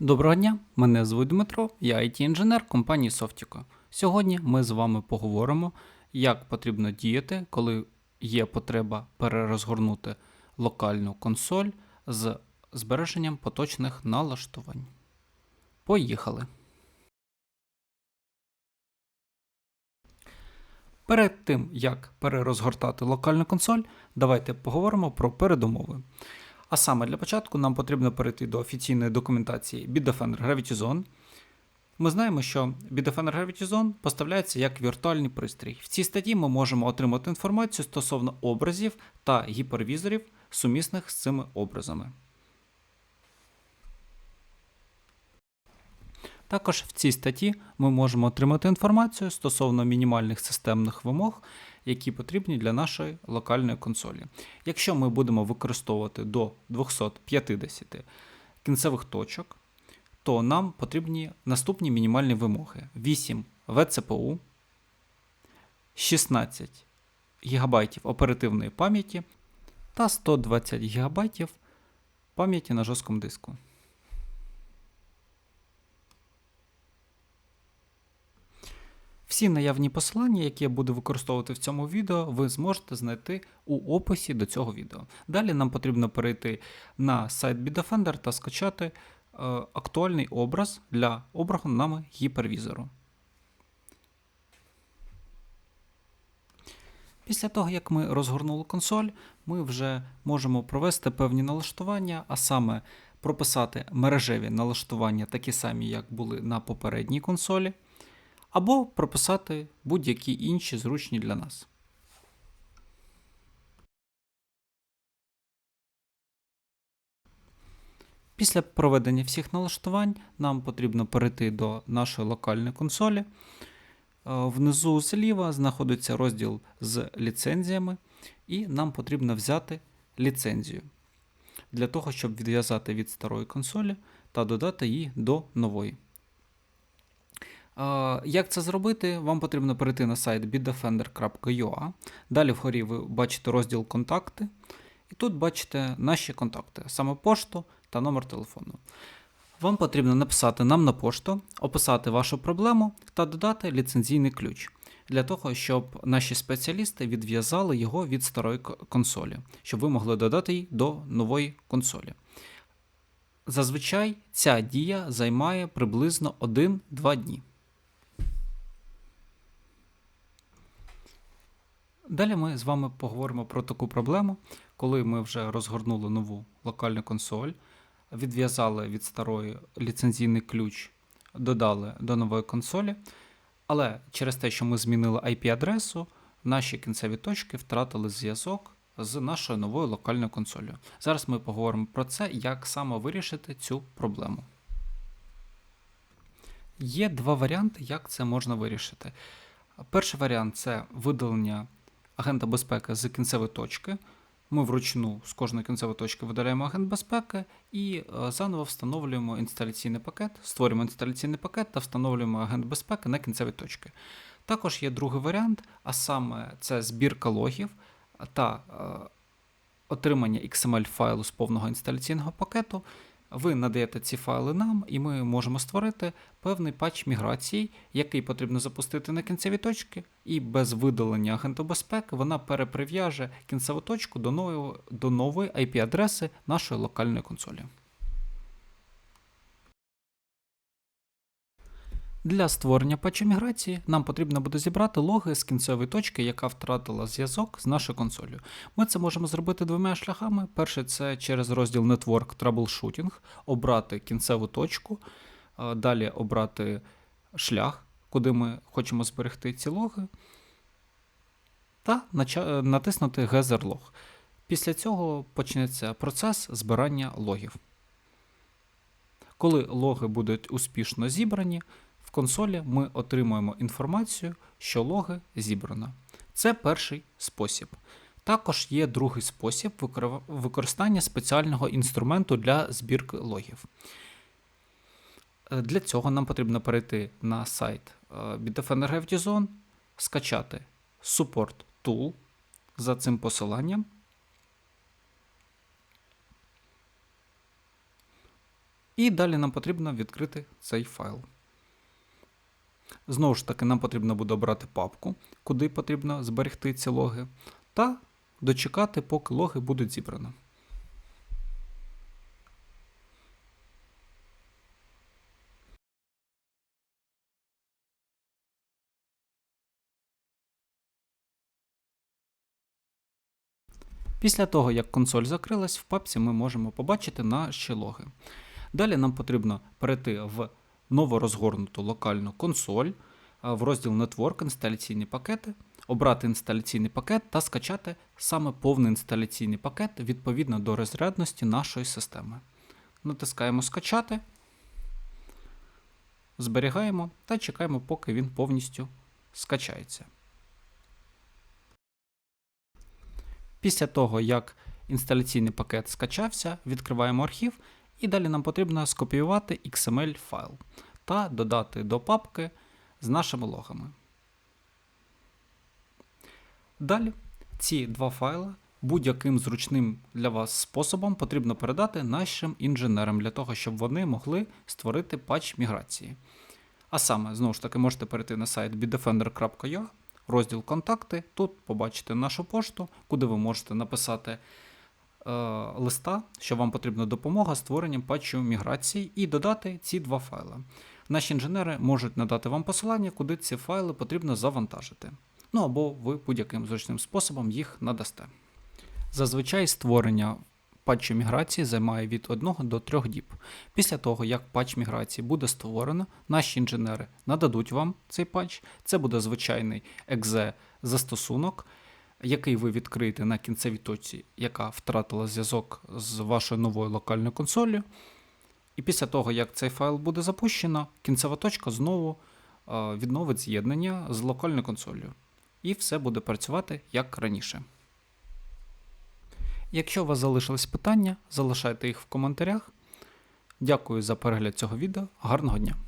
Доброго дня, мене звуть Дмитро, я IT-інженер компанії Softico. Сьогодні ми з вами поговоримо, як потрібно діяти, коли є потреба перерозгорнути локальну консоль з збереженням поточних налаштувань. Поїхали. Перед тим, як перерозгортати локальну консоль, давайте поговоримо про передумови. А саме для початку нам потрібно перейти до офіційної документації Bitdefender Gravity Zone. Ми знаємо, що Bitdefender Gravity Zone поставляється як віртуальний пристрій. В цій статті ми можемо отримати інформацію стосовно образів та гіпервізорів, сумісних з цими образами. Також в цій статті ми можемо отримати інформацію стосовно мінімальних системних вимог, які потрібні для нашої локальної консолі. Якщо ми будемо використовувати до 250 кінцевих точок, то нам потрібні наступні мінімальні вимоги: 8 vCPU, 16 ГБ оперативної пам'яті та 120 ГБ пам'яті на жорсткому диску. Всі наявні посилання, які я буду використовувати в цьому відео, ви зможете знайти у описі до цього відео. Далі нам потрібно перейти на сайт Bitdefender та скачати е, актуальний образ для обраху нами гіпервізору. Після того, як ми розгорнули консоль, ми вже можемо провести певні налаштування, а саме прописати мережеві налаштування, такі самі, як були на попередній консолі або прописати будь-які інші зручні для нас. Після проведення всіх налаштувань нам потрібно перейти до нашої локальної консолі. Е, внизу зліва знаходиться розділ з ліцензіями, і нам потрібно взяти ліцензію для того, щоб відв'язати від старої консолі та додати її до нової. Як це зробити? Вам потрібно перейти на сайт bitdefender.ua. Далі вгорі ви бачите розділ Контакти. І тут бачите наші контакти, саме пошту та номер телефону. Вам потрібно написати нам на пошту, описати вашу проблему та додати ліцензійний ключ для того, щоб наші спеціалісти відв'язали його від старої консолі, щоб ви могли додати її до нової консолі. Зазвичай ця дія займає приблизно 1-2 дні. Далі ми з вами поговоримо про таку проблему, коли ми вже розгорнули нову локальну консоль, відв'язали від старої ліцензійний ключ, додали до нової консолі. Але через те, що ми змінили IP-адресу, наші кінцеві точки втратили зв'язок з нашою новою локальною консолью. Зараз ми поговоримо про це, як саме вирішити цю проблему. Є два варіанти, як це можна вирішити. Перший варіант це видалення агента безпеки з кінцевої точки. Ми вручну з кожної кінцевої точки видаляємо агент безпеки і е, заново встановлюємо інсталяційний пакет, створюємо інсталяційний пакет та встановлюємо агент безпеки на кінцеві точки. Також є другий варіант, а саме це збірка логів та е, отримання XML файлу з повного інсталяційного пакету. Ви надаєте ці файли нам, і ми можемо створити певний патч міграції, який потрібно запустити на кінцеві точки, і без видалення агенту безпеки вона переприв'яже кінцеву точку до нової, до нової IP-адреси нашої локальної консолі. Для створення патчу міграції нам потрібно буде зібрати логи з кінцевої точки, яка втратила зв'язок з нашою консолью. Ми це можемо зробити двома шляхами. Перше, це через розділ Network Troubleshooting, обрати кінцеву точку, далі обрати шлях, куди ми хочемо зберегти ці логи, та натиснути Gather Log. Після цього почнеться процес збирання логів. Коли логи будуть успішно зібрані, консолі ми отримуємо інформацію, що логи зібрано. Це перший спосіб. Також є другий спосіб використання спеціального інструменту для збірки логів. Е, для цього нам потрібно перейти на сайт е, Bitdefender Zone, скачати Support Tool за цим посиланням. І далі нам потрібно відкрити цей файл. Знову ж таки, нам потрібно буде обрати папку, куди потрібно зберегти ці логи, та дочекати, поки логи будуть зібрані. Після того, як консоль закрилась, в папці ми можемо побачити наші логи. Далі нам потрібно перейти в новорозгорнуту локальну консоль в розділ Network інсталяційні пакети, обрати інсталяційний пакет та скачати саме повний інсталяційний пакет відповідно до розрядності нашої системи. Натискаємо Скачати, зберігаємо та чекаємо, поки він повністю скачається. Після того, як інсталяційний пакет скачався, відкриваємо архів, і далі нам потрібно скопіювати XML файл та додати до папки з нашими логами. Далі ці два файли будь-яким зручним для вас способом потрібно передати нашим інженерам для того, щоб вони могли створити патч міграції. А саме, знову ж таки, можете перейти на сайт bitdefender.ua, розділ Контакти. Тут побачите нашу пошту, куди ви можете написати листа, що вам потрібна допомога створенням патчу міграції, і додати ці два файли. Наші інженери можуть надати вам посилання, куди ці файли потрібно завантажити. Ну або ви будь-яким зручним способом їх надасте. Зазвичай створення патчу міграції займає від 1 до 3 діб. Після того, як патч міграції буде створено, наші інженери нададуть вам цей патч. Це буде звичайний exe застосунок, який ви відкриєте на кінцевій точці, яка втратила зв'язок з вашою новою локальною консолью. І після того, як цей файл буде запущено, кінцева точка знову е, відновить з'єднання з локальною консолью. І все буде працювати як раніше. Якщо у вас залишились питання, залишайте їх в коментарях. Дякую за перегляд цього відео. Гарного дня!